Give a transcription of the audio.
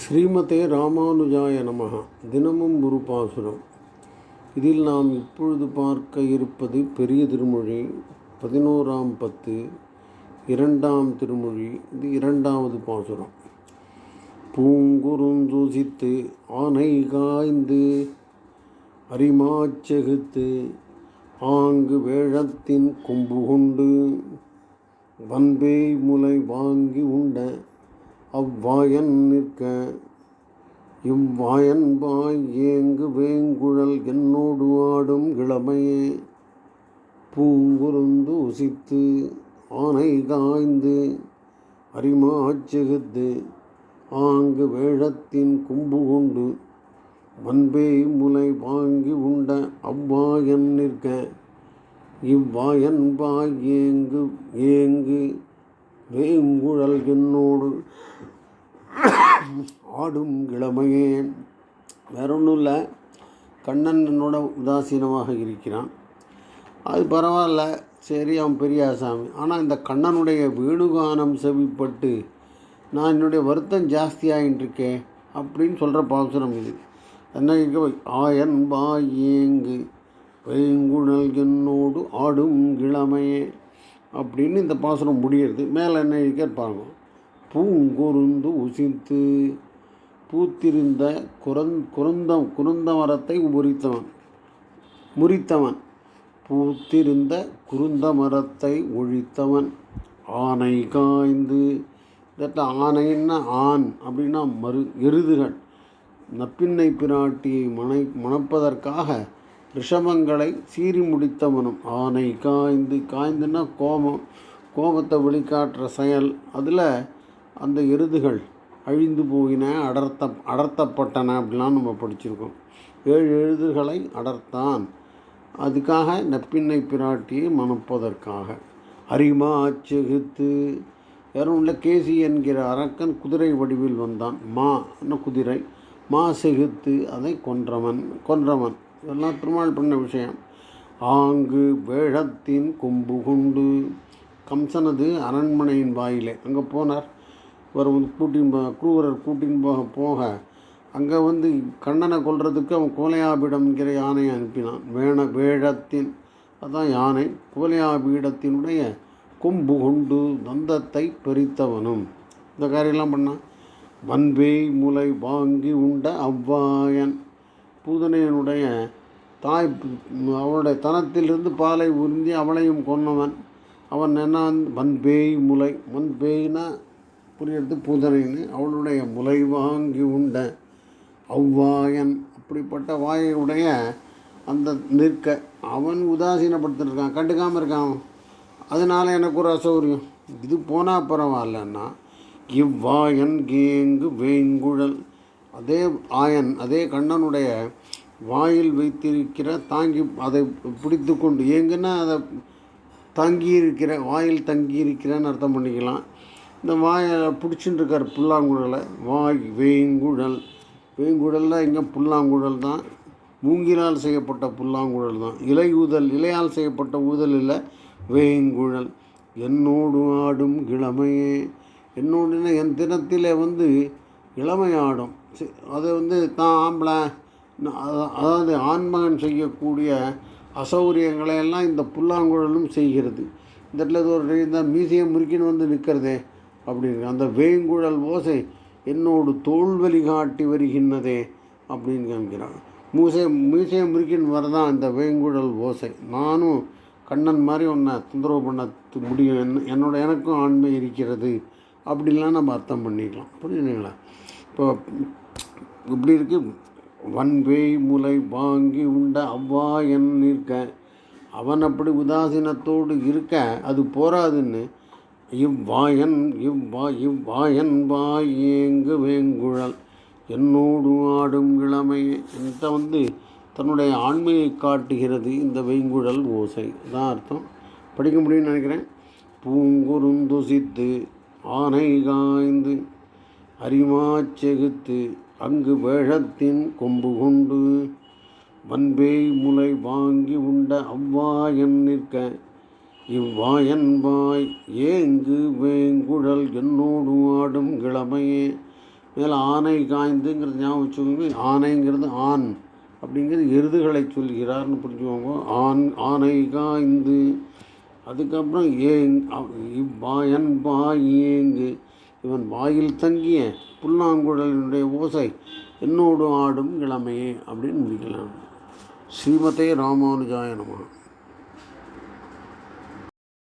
ஸ்ரீமதே ராமானுஜாய நமக தினமும் ஒரு பாசுரம். இதில் நாம் இப்பொழுது பார்க்க இருப்பது பெரிய திருமொழி பதினோராம் பத்து இரண்டாம் திருமொழி இது இரண்டாவது பாசுரம். பூங்குறுந்துசித்து ஆனை காய்ந்து அரிமாச்செகுத்து ஆங்கு வேழத்தின் கொம்பு கொண்டு வன்பேய் முலை வாங்கி உண்ட அவ்வாயன் நிற்க இவ்வாயன் வாய் ஏங்கு வேங்குழல் என்னோடு ஆடும் இளமையே. பூங்குருந்து உசித்து ஆனை காய்ந்து அரிமாச்செகுத்து ஆங்கு வேழத்தின் கொம்பு கொண்டு வன்பேய் முலை வாங்கி உண்ட அவ்வாயன் நிற்க இவ்வாயன் வாய் ஏங்கு ஏங்கு வேங்குழல் என்னோடு ஆடும் இளமையே வேற ஒன்றும் இல்லை கண்ணன் என்னோட உதாசீனமாக இருக்கிறான். அது பரவாயில்ல சரி அவன் பெரிய ஆசாமி. ஆனால் இந்த கண்ணனுடைய வேணுகானம் செவிப்பட்டு நான் என்னுடைய வருத்தம் ஜாஸ்தியாகிட்டு இருக்கேன் அப்படின்னு சொல்கிற பாசுரம் இது. என்ன இருக்க ஆயன் பாய் ஏங்கு வேங்குழல் என்னோடு ஆடும் இளமையே அப்படின்னு இந்த பாசுரம் முடியறது. மேலே என்ன இருக்க பாருங்கள் பூங்குருந்து உசித்து பூத்திருந்த குரந் குருந்தம் குருந்த மரத்தை முறித்தவன். முறித்தவன். பூத்திருந்த குருந்த மரத்தை ஒழித்தவன். ஆனை காய்ந்து இதட்ட ஆனைன்னா ஆண் அப்படின்னா மறு எருதுகள். நப்பின்னை பிராட்டியை மனை மணப்பதற்காக ரிஷபங்களை சீறி முடித்தவனும் ஆனை காய்ந்து காய்ந்துன்னா கோபம் கோபத்தை வெளிக்காட்டுற செயல். அதில் அந்த எருதுகள் அழிந்து போயின அடர்த்த அடர்த்தப்பட்டன அப்படிலாம் நம்ம படிச்சிருக்கோம். ஏழு எழுதுகளை அடர்த்தான். அதுக்காக நப்பின்னை பிராட்டியை மணப்பதற்காக. அரிமா செகுத்து. யாரும் உள்ள கேசி என்கிற அரக்கன் குதிரை வடிவில் வந்தான். மா குதிரை? மா செகுத்து அதை கொன்றவன் கொன்றவன். இதெல்லாம் திருமால் பண்ண விஷயம். ஆங்கு வேழத்தின் கொம்பு கொண்டு. கம்சனது அரண்மனையின் வாயிலே. அங்கே போனார். இவர் வந்து கூட்டின் குருவரர் கூட்டின் போக போக அங்கே வந்து கண்ணனை கொல்றதுக்கு அவன் கோலையாபீடம்ங்கிற யானையை அனுப்பினான். வேண வேழத்தின் அதான் யானை கோலையாபீடத்தினுடைய கொம்பு கொண்டு தந்தத்தை பறித்தவனும். இந்த காரியெல்லாம் பண்ணான். வன்பேய் முலை வாங்கி உண்ட அவ்வாயன். பூதனையனுடைய தாய் அவளுடைய தனத்திலிருந்து பாலை உறிஞ்சி அவளையும் கொன்னவன். அவன் என்ன வன்பேய் முலை வன்பேய்னா புரியறது பூதனைன்னு அவளுடைய முலை வாங்கி உண்ட அவ்வாயன் அப்படிப்பட்ட வாயுடைய அந்த நிற்க அவன் உதாசீனப்படுத்திருக்கான் கண்டுக்காமல் இருக்கான் அதனால் எனக்கு ஒரு அசௌரியம் இது போனால் பரவாயில்லன்னா இவ்வாயன் கேங்கு வேங்குழல். அதே ஆயன் அதே கண்ணனுடைய வாயில் வைத்திருக்கிற தாங்கி அதை பிடித்து கொண்டு ஏங்குன்னா அதை தங்கியிருக்கிற வாயில் தங்கியிருக்கிறேன்னு அர்த்தம் பண்ணிக்கலாம். இந்த வாயை பிடிச்சிட்டு இருக்கார் புல்லாங்குழலை. வாய் வேங்குழல். வேங்குழலில் எங்கே புல்லாங்குழல் தான்? மூங்கிலால் செய்யப்பட்ட புல்லாங்குழல் தான். இலை ஊதல் இலையால் செய்யப்பட்ட ஊதல் இல்லை. வேங்குழல். என்னோடு ஆடும் இளமையே. என்னோடுனா என் தினத்தில் வந்து இளமை ஆடும். அதை வந்து தான் ஆம்பளை. அதாவது ஆண்மகன் செய்யக்கூடிய அசௌகரியங்களை எல்லாம் இந்த புல்லாங்குழலும் செய்கிறது. இந்த இடத்துல ஒரு இந்த மியூசியம் முறுக்கின்னு வந்து நிற்கிறதே. அப்படின்னு அந்த வேங்குழல் ஓசை என்னோடு தோல்வலி காட்டி வருகின்றதே அப்படின்னு காமிக்கிறான் மூசை மீசையை முறுக்கின்னு வரதான் இந்த வேங்குழல் ஓசை. நானும் கண்ணன் மாதிரி ஒன்றை தொந்தரவு பண்ண முடியும். என்ன என்னோட எனக்கும் ஆண்மை இருக்கிறது அப்படின்லாம் நம்ம அர்த்தம் பண்ணிக்கலாம். புரியுதுங்களா? இப்போ இப்படி இருக்கு. வன்வேய் முலை வாங்கி உண்ட அவ்வா என் இருக்க அவன் அப்படி உதாசீனத்தோடு இருக்க. அது போராதுன்னு இவ்வாயன் இவ்வா இவ்வாயன் வாய் ஏங்கு வேங்குழல். என்னோடு ஆடும் இளமை இந்த வந்து தன்னுடைய ஆண்மையை காட்டுகிறது இந்த வெங்குழல் ஓசை. தான் அர்த்தம். படிக்க முடியும்னு நினைக்கிறேன். பூங்குருந்துசித்து ஆனை காய்ந்து அரிமாச்செகுத்து அங்கு வேழத்தின் கொம்பு கொண்டு வன்பேய் முலை வாங்கி உண்ட அவ்வாயன் நிற்க இவ்வாயன்பாய் ஏங்கு வேங்குழல் என்னோடு ஆடும் கிழமையே. மேலே ஆனை காய்ந்துங்கிறது ஞாபகம் வச்சுக்கோங்க. ஆனைங்கிறது ஆண் அப்படிங்கிறது எருதுகளை சொல்கிறார்னு புரிஞ்சுக்கோங்க. ஆண் ஆனை காய்ந்து. அதுக்கப்புறம் ஏங் இவ்வாயன் பாய் ஏங்கு. இவன் வாயில் தங்கிய புல்லாங்குழலினுடைய ஓசை என்னோடு ஆடும் இளமையே அப்படின்னு முடிக்கலாம் ஸ்ரீமதே ராமானுஜாய